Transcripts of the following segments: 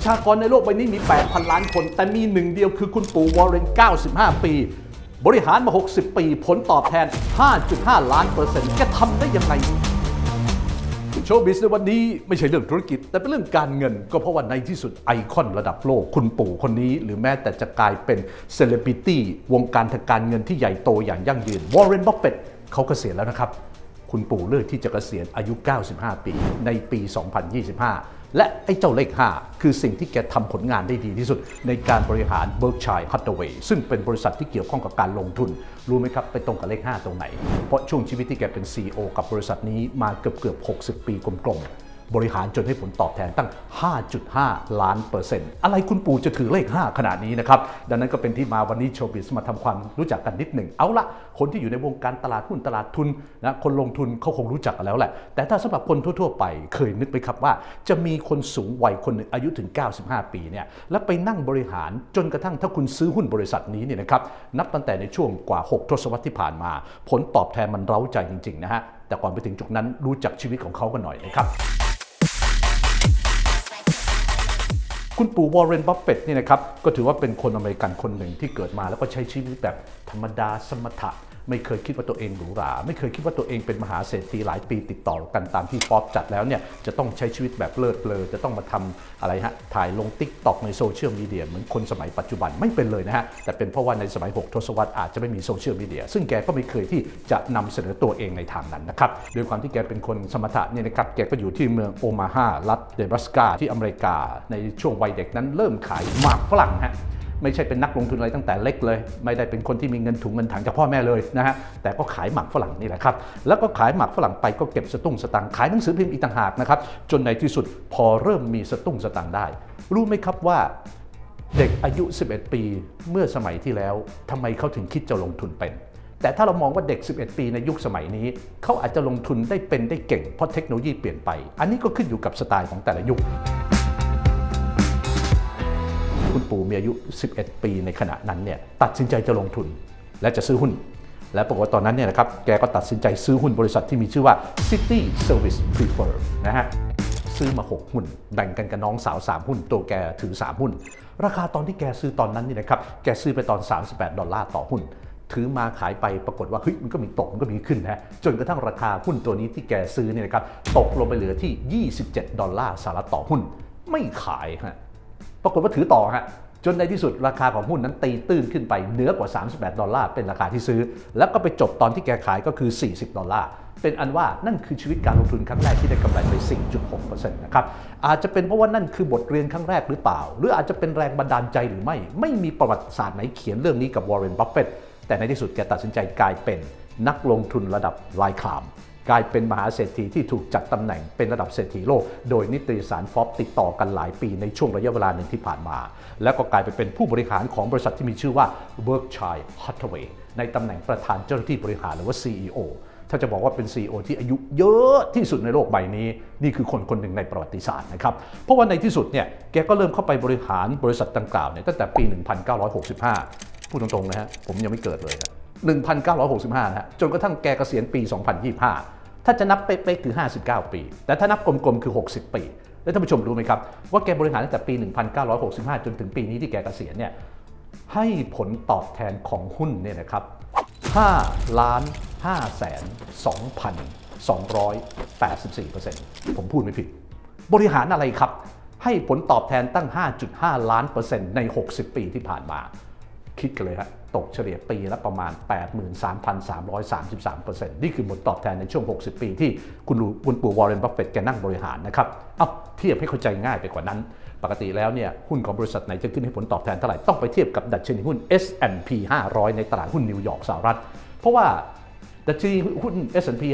ประชากรในโลกใบนี้มี 8,000 ล้านคน แต่มีหนึ่งเดียวคือคุณปู่วอร์เรน 95 ปี บริหารมา 60 ปี ผลตอบแทน 5.5 ล้านเปอร์เซ็นต์แกทำได้ยังไงโชว์บิสในวันนี้ไม่ใช่เรื่องธุรกิจ แต่เป็นเรื่องการเงิน ก็เพราะว่าในที่สุดไอคอนระดับโลก คุณปู่คนนี้ หรือแม้แต่จะกลายเป็นเซเลบริตี้วงการทางการเงินที่ใหญ่โตอย่างยั่งยืนวอร์เรนบัฟเฟตเขาเกษียณแล้วนะครับ คุณปู่เลือกที่จะเกษียณอายุ 95 ปีในปี 2025 และไอ้เจ้าเลข 5 คือสิ่งที่แกทำผลงานได้ดีที่สุด ในการบริหาร Berkshire Hathaway ซึ่งเป็นบริษัทที่เกี่ยวข้องกับการลงทุน รู้ไหมครับ ไปตรงกับเลข 5 ตรงไหน เพราะช่วงชีวิตที่แกเป็น CEO กับบริษัทนี้มาเกือบเกือบ60 ปีกลมๆ บริหารจนให้ผลตอบแทนตั้ง 5.5 ล้านเปอร์เซ็นต์อะไรคุณปู่จะถือเลข 5 ขนาดนี้นะครับ ดังนั้นก็เป็นที่มาวันนี้โชว์บิสมาทำความรู้จักกันนิดหนึ่ง เอาละคนที่อยู่ในวงการตลาดหุ้นตลาดทุนนะคนลงทุนเขาคงรู้จักกันแล้วแหละ แต่ถ้าสำหรับคนทั่ว ๆ ไปเคยนึกไหมครับว่า จะมีคนสูงวัยคนหนึ่งอายุถึง 95 ปีเนี่ยแล้วไปนั่งบริหารจนกระทั่งถ้าคุณซื้อหุ้นบริษัทนี้เนี่ยนะครับนับตั้งแต่ในช่วงกว่า 6 ทศวรรษที่ผ่านมา ผลตอบแทนมันเร้าใจจริงๆนะฮะแต่ก่อนไปถึงจุดนั้นรู้จักชีวิตของเขากันหน่อยนะครับ คุณปู่วอร์เรนบัฟเฟตต์นี่นะครับก็ถือว่าเป็นคนอเมริกันคนหนึ่งที่เกิดมาแล้วก็ใช้ชีวิตแบบธรรมดาสมถะ ไม่เคยคิดว่าตัวเองหรูหรา ไม่เคยคิดว่าตัวเองเป็นมหาเศรษฐีหลายปีติดต่อกันตามที่ฟอบจัดแล้วเนี่ยจะต้องใช้ชีวิตแบบเลิศเลอจะต้องมาทำอะไรฮะถ่ายลงติ๊กต็อกในโซเชียลมีเดียเหมือนคนสมัยปัจจุบันไม่เป็นเลยนะฮะแต่เป็นเพราะว่าในสมัย 6 ทศวรรษอาจจะไม่มีโซเชียลมีเดียซึ่งแกก็ไม่เคยที่จะนำเสนอตัวเองในทางนั้นนะครับด้วยความที่แกเป็นคนสมถะเนี่ยนะครับแกก็อยู่ที่เมืองโอมาฮารัฐเดบรัสกาที่อเมริกาในช่วงวัยเด็กนั้นเริ่มขายหมากฝรั่งฮะ ไม่ใช่เป็นนักลงทุนอะไรตั้งแต่เล็กเลย ไม่ได้เป็นคนที่มีเงินถุงเงินถังจากพ่อแม่เลยนะฮะแต่ก็ขายหมักฝรั่งนี่แหละครับแล้วก็ขายหมักฝรั่งไปก็เก็บสตุ้งสตังค์ขายหนังสือพิมพ์อีกต่างหากนะครับจนในที่สุดพอเริ่มมีสตุ้งสตังค์ได้ รู้ไหมครับว่าเด็กอายุ 11 ปีเมื่อสมัยที่แล้วทำไมเขาถึงคิดจะลงทุนเป็น แต่ถ้าเรามองว่าเด็ก 11 ปีในยุคสมัยนี้ เขาอาจจะลงทุนได้เป็นได้เก่งเพราะเทคโนโลยีเปลี่ยนไป อันนี้ก็ขึ้นอยู่กับสไตล์ของแต่ละยุค ปู่มีอายุ 11 ปีในขณะนั้นเนี่ยตัดสินใจจะลงทุนและจะซื้อหุ้น และปรากฏว่าตอนนั้นเนี่ยนะครับแกก็ตัดสินใจซื้อหุ้นบริษัทที่มีชื่อว่า City Service Prefer นะฮะซื้อมา 6 หุ้น แบ่งกันกับน้องสาว 3 หุ้น ตัวแกถือ 3 หุ้น ราคาตอนที่แกซื้อตอนนั้นนี่นะครับ แกซื้อไปตอน 38 ดอลลาร์ต่อหุ้น ถือมาขายไปปรากฏว่าเฮ้ยมันก็มีตกมันก็มีขึ้นนะฮะจนกระทั่งราคาหุ้นตัวนี้ที่แกซื้อเนี่ยนะครับตกลงไปเหลือที่ 27 ดอลลาร์สหรัฐต่อหุ้น ไม่ขายฮะ ปรากฏว่าถือต่อฮะจนในที่สุดราคาของหุ้นนั้นตีตื้นขึ้นไปเหนือกว่า 38 ดอลลาร์เป็นราคาที่ซื้อ แล้วก็ไปจบตอนที่แกขายก็คือ 40 ดอลลาร์ เป็นอันว่านั่นคือชีวิตการลงทุนครั้งแรกที่ได้กำไรไป 4.6%นะครับ อาจจะเป็นเพราะว่านั่นคือบทเรียนครั้งแรกหรือเปล่า หรืออาจจะเป็นแรงบันดาลใจหรือไม่ ไม่มีประวัติศาสตร์ไหนเขียนเรื่องนี้กับวอร์เรน บัฟเฟตแต่ในที่สุดแกตัดสินใจกลายเป็นนักลงทุนระดับลายคลาม กลายเป็นมหาเศรษฐีที่ถูกจัดตำแหน่งเป็นระดับเศรษฐีโลก โดยนิตยสารฟอบติดต่อกันหลายปีในช่วงระยะเวลาหนึ่งที่ผ่านมา แล้วก็กลายไปเป็นผู้บริหารของบริษัทที่มีชื่อว่า Berkshire Hathaway ในตำแหน่งประธานเจ้าหน้าที่บริหารหรือว่า CEO ถ้าจะบอกว่าเป็น CEO ที่อายุเยอะที่สุดในโลกใบนี้ นี่คือคนคนหนึ่งในประวัติศาสตร์นะครับ เพราะว่าในที่สุดเนี่ยแกก็เริ่มเข้าไปบริหารบริษัทดังกล่าวเนี่ยตั้งแต่ปี 1965 พูดตรงๆนะฮะผมยังไม่เกิดเลยนะ 1965นะฮะจนกระทั่งแกเกษียณปี 2025 ถ้าจะนับเป๊ะๆคือ 59 ปี แต่ถ้านับกลมๆคือ 60 ปี แล้วท่านผู้ชมรู้ไหมครับ ว่าแกบริหารตั้งแต่ปี 1965 จนถึงปีนี้ที่แกเกษียณเนี่ยให้ผลตอบแทนของหุ้นเนี่ยนะครับ5ล้าน5แสน2,284%ผมพูดไม่ผิด บริหารอะไรครับ ให้ผลตอบแทนตั้ง 5.5 ล้านเปอร์เซ็นต์ใน 60 ปีที่ผ่านมา คิดกันเลยฮะตกเฉลี่ยปีละประมาณ 83,333%นี่คือผลตอบแทนในช่วง 60 ปีที่คุณรู้คุณปู่วอร์เรนบัฟเฟตต์แกนั่งบริหารนะครับ เอาเทียบให้เข้าใจง่ายไปกว่านั้น ปกติแล้วเนี่ยหุ้นของบริษัทไหนจะขึ้นให้ผลตอบแทนเท่าไหร่ ต้องไปเทียบกับดัชนีหุ้น S&P 500 ในตลาดหุ้นนิวยอร์กสหรัฐ เพราะว่าดัชนีหุ้น S&P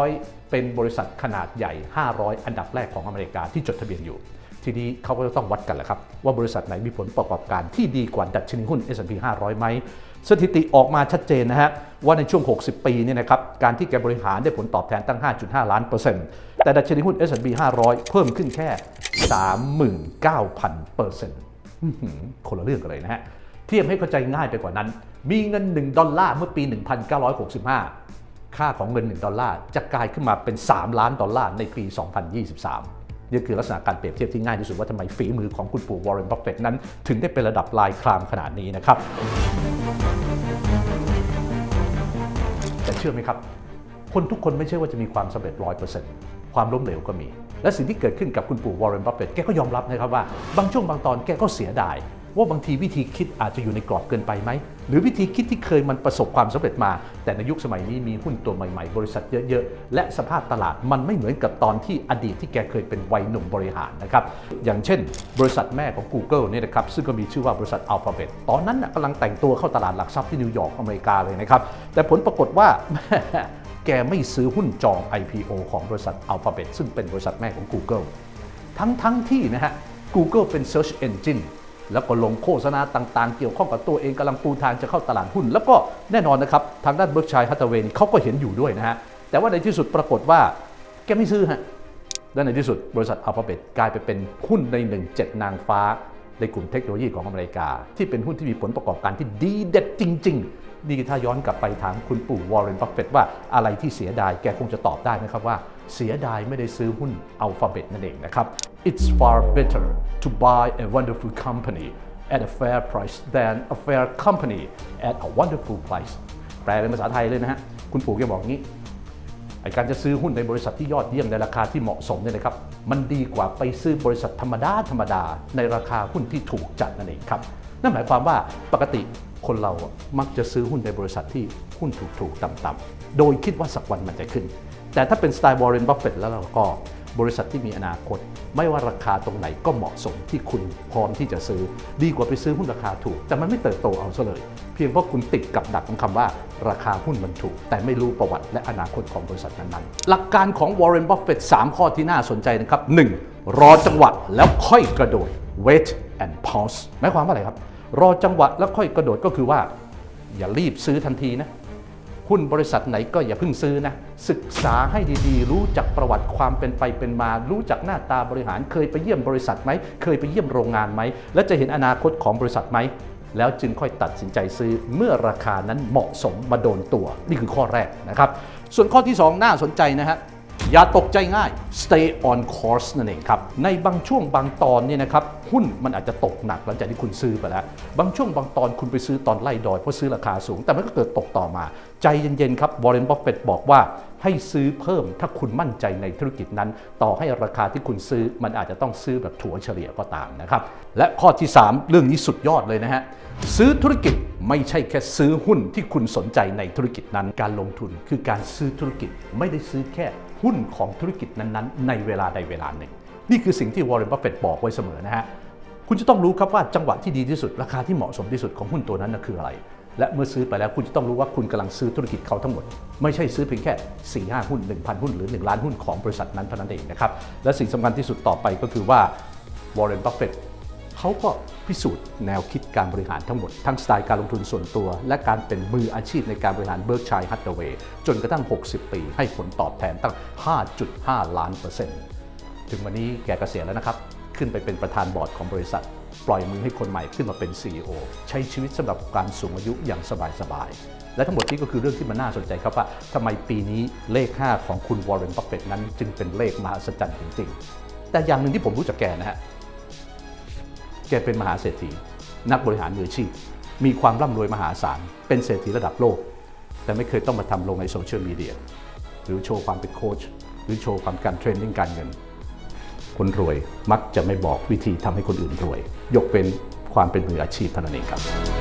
500 เป็นบริษัทขนาดใหญ่ 500 อันดับแรกของอเมริกาที่จดทะเบียนอยู่ ทีนี้เขาก็จะต้องวัดกันแหละครับ ว่าบริษัทไหนมีผลประกอบการที่ดีกว่าดัชนีหุ้น S&P 500 ไหม สถิติออกมาชัดเจนนะฮะ ว่าในช่วง 60 ปีเนี่ยนะครับ การที่แกบริหารได้ผลตอบแทนตั้ง 5.5 ล้านเปอร์เซ็นต์แต่ดัชนีหุ้น S&P 500 เพิ่มขึ้นแค่ 39,000เปอร์เซ็นต์คนละเรื่องกันเลยนะฮะเทียบให้เข้าใจง่ายไปกว่านั้น มีเงิน 1 ดอลลาร์เมื่อปี 1965 ค่าของเงิน 1 ดอลลาร์จะกลายขึ้นมาเป็น 3 ล้านดอลลาร์ในปี 2023 นี่คือลักษณะการเปรียบเทียบที่ง่ายที่สุดว่าทำไมฝีมือของคุณปู่วอร์เรนบัฟเฟตนั้น ถึงได้เป็นระดับลายครามขนาดนี้นะครับแต่เชื่อไหมครับคนทุกคนไม่ใช่ว่าจะมีความสำเร็จร้อยเปอร์เซ็นต์ความล้มเหลวก็มี และสิ่งที่เกิดขึ้นกับคุณปู่วอร์เรนบัฟเฟต์แกก็ยอมรับนะครับว่า บางช่วงบางตอนแกก็เสียดาย ว่าบางทีวิธีคิดอาจจะอยู่ในกรอบเกินไปไหม หรือวิธีคิดที่เคยมันประสบความสำเร็จมา แต่ในยุคสมัยนี้มีหุ้นตัวใหม่ๆ บริษัทเยอะๆ และสภาพตลาดมันไม่เหมือนกับตอนที่อดีตที่แกเคยเป็นวัยหนุ่มบริหารนะครับอย่างเช่น บริษัทแม่ของ Google เนี่ยนะครับซึ่งก็มีชื่อว่าบริษัท Alphabet ตอนนั้นกำลังแต่งตัวเข้าตลาดหลักทรัพย์ที่นิวยอร์กอเมริกาเลยนะครับแต่ผลปรากฏว่าแกไม่ซื้อหุ้นจอง IPO ของบริษัท Alphabet ซึ่งเป็นบริษัทแม่ของ Google ทั้งทั้งที่นะฮะ Google เป็น Search Engine แล้วก็ลงโฆษณาต่างๆ เกี่ยวข้องกับตัวเองกำลังปูทางจะเข้าตลาดหุ้น แล้วก็แน่นอนนะครับ ทางด้านเบิร์กชัยฮัตเวนเขาก็เห็นอยู่ด้วยนะฮะ แต่ว่าในที่สุดปรากฏว่าแกไม่ซื้อฮะและในที่สุดบริษัท Alphabet กลายไปเป็นหุ้นในหนึ่งเจ็ดนางฟ้า ในกลุ่มเทคโนโลยีของอเมริกา ที่เป็นหุ้นที่มีผลประกอบการที่ดีเด็ดจริง ๆ นี่ถ้าย้อนกลับไปถามคุณปู่วอร์เรนบัฟเฟตว่าอะไรที่เสียดายแกคงจะตอบได้นะครับว่า เสียดายไม่ได้ซื้อหุ้น Alphabet นั่นเองนะครับ It's far better to buy a wonderful company at a fair price than a fair company at a wonderful price แปลเป็นภาษาไทยเลยนะฮะ คุณปู่แกบอกงี้ไอการจะซื้อหุ้นในบริษัทที่ยอดเยี่ยมในราคาที่เหมาะสมเนี่ยนะครับ มันดีกว่าไปซื้อบริษัทธรรมดาธรรมดาในราคาหุ้นที่ถูกจัดนั่นเองครับ นั่นหมายความว่าปกติคนเรามักจะซื้อหุ้นในบริษัทที่หุ้นถูกๆต่ำๆ โดยคิดว่าสักวันมันจะขึ้น แต่ถ้าเป็นสไตล์วอร์เรนบัฟเฟตแล้วเราก็บริษัทที่มีอนาคต ไม่ว่าราคาตรงไหนก็เหมาะสมที่คุณพร้อมที่จะซื้อ ดีกว่าไปซื้อหุ้นราคาถูก แต่มันไม่เติบโตเอาซะเลย เพียงเพราะคุณติดกับดักของคำว่าราคาหุ้นมันถูก แต่ไม่รู้ประวัติและอนาคตของบริษัทนั้นๆ หลักการของวอร์เรนบัฟเฟต3ข้อที่น่าสนใจนะครับ 1. รอจังหวะแล้วค่อยกระโดด wait and pause หมายความว่าอะไรครับ รอจังหวะแล้วค่อยกระโดดก็คือว่า อย่ารีบซื้อทันทีนะ หุ้นบริษัทไหนก็อย่าเพิ่งซื้อนะ ศึกษาให้ดีๆ รู้จักประวัติความเป็นไปเป็นมา รู้จักหน้าตาบริหาร เคยไปเยี่ยมบริษัทไหม เคยไปเยี่ยมโรงงานไหม และจะเห็นอนาคตของบริษัทไหม แล้วจึงค่อยตัดสินใจซื้อเมื่อราคานั้นเหมาะสมมาโดนตัว นี่คือข้อแรกนะครับ ส่วนข้อที่ 2 น่าสนใจนะฮะ อย่าตกใจง่าย stay on course นั่นเองครับ ในบางช่วงบางตอนเนี่ยนะครับ หุ้นมันอาจจะตกหนักหลังจากที่คุณซื้อไปแล้ว บางช่วงบางตอนคุณไปซื้อตอนไล่ดอย เพราะซื้อราคาสูง แต่มันก็เกิดตกต่อมา ใจเย็นๆครับวอร์เรนบัฟเฟตบอกว่าให้ซื้อเพิ่มถ้าคุณมั่นใจในธุรกิจนั้น ต่อให้ราคาที่คุณซื้อมันอาจจะต้องซื้อแบบถัวเฉลี่ยก็ตามนะครับ และข้อที่ 3 เรื่องนี้สุดยอดเลยนะฮะซื้อธุรกิจไม่ใช่แค่ซื้อหุ้นที่คุณสนใจในธุรกิจนั้นการลงทุน คือการซื้อธุรกิจไม่ได้ซื้อแค่ หุ้นของธุรกิจนั้นๆ ในเวลาใดเวลาหนึ่ง นี่คือสิ่งที่วอร์เรนบัฟเฟตบอกไว้เสมอนะฮะคุณจะต้องรู้ครับว่าจังหวะที่ดีที่สุดราคาที่เหมาะสมที่สุดของหุ้นตัวนั้นคืออะไร และเมื่อซื้อไปแล้วคุณจะต้องรู้ว่าคุณกำลังซื้อธุรกิจเขาทั้งหมด ไม่ใช่ซื้อเพียงแค่4ี่ห้าหุ้น 1,000 หุ้นหรือ 1 ล้านหุ้นของบริษัทนั้นเท่านั้นเองนะครับและสิ่งสำคัญที่สุดต่อไปก็คือว่าวอร์เรนบัฟเฟตเขาก็ พิสูจน์แนวคิดการบริหารทั้งหมด ทั้งสไตล์การลงทุนส่วนตัว และการเป็นมืออาชีพในการบริหารเบิร์กชัยฮัตเตอร์เวย์จนกระทั่ง 60 ปีให้ผลตอบแทนตั้ง 5.5 ล้านเปอร์เซ็นต์ถึงวันนี้แกเกษียณแล้วนะครับ ขึ้นไปเป็นประธานบอร์ดของบริษัท ปล่อยมือให้คนใหม่ขึ้นมาเป็น CEO ใช้ชีวิตสำหรับการสูงอายุอย่างสบายๆและทั้งหมดนี้ก็คือเรื่องที่มันน่าสนใจครับว่าทำไมปีนี้เลข 5 ของคุณวอร์เรนบัฟเฟตนั้น จึงเป็นเลขมหัศจรรย์จริงๆ แต่อย่างหนึ่งที่ผมรู้จักแกนะฮะ แกเป็นมหาเศรษฐี นักบริหารมืออาชีพ มีความร่ำรวยมหาศาล เป็นเศรษฐีระดับโลก แต่ไม่เคยต้องมาทำลงในโซเชียลมีเดีย หรือโชว์ความเป็นโค้ช หรือโชว์ความการเทรนนิ่งการเงิน คนรวยมักจะไม่บอกวิธีทำให้คนอื่นรวย ยกเป็นความเป็นมืออาชีพเท่านั้นเองครับ